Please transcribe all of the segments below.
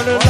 Hallelujah.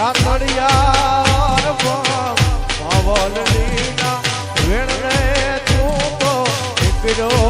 રાખડિયા પવન વેણ તું તો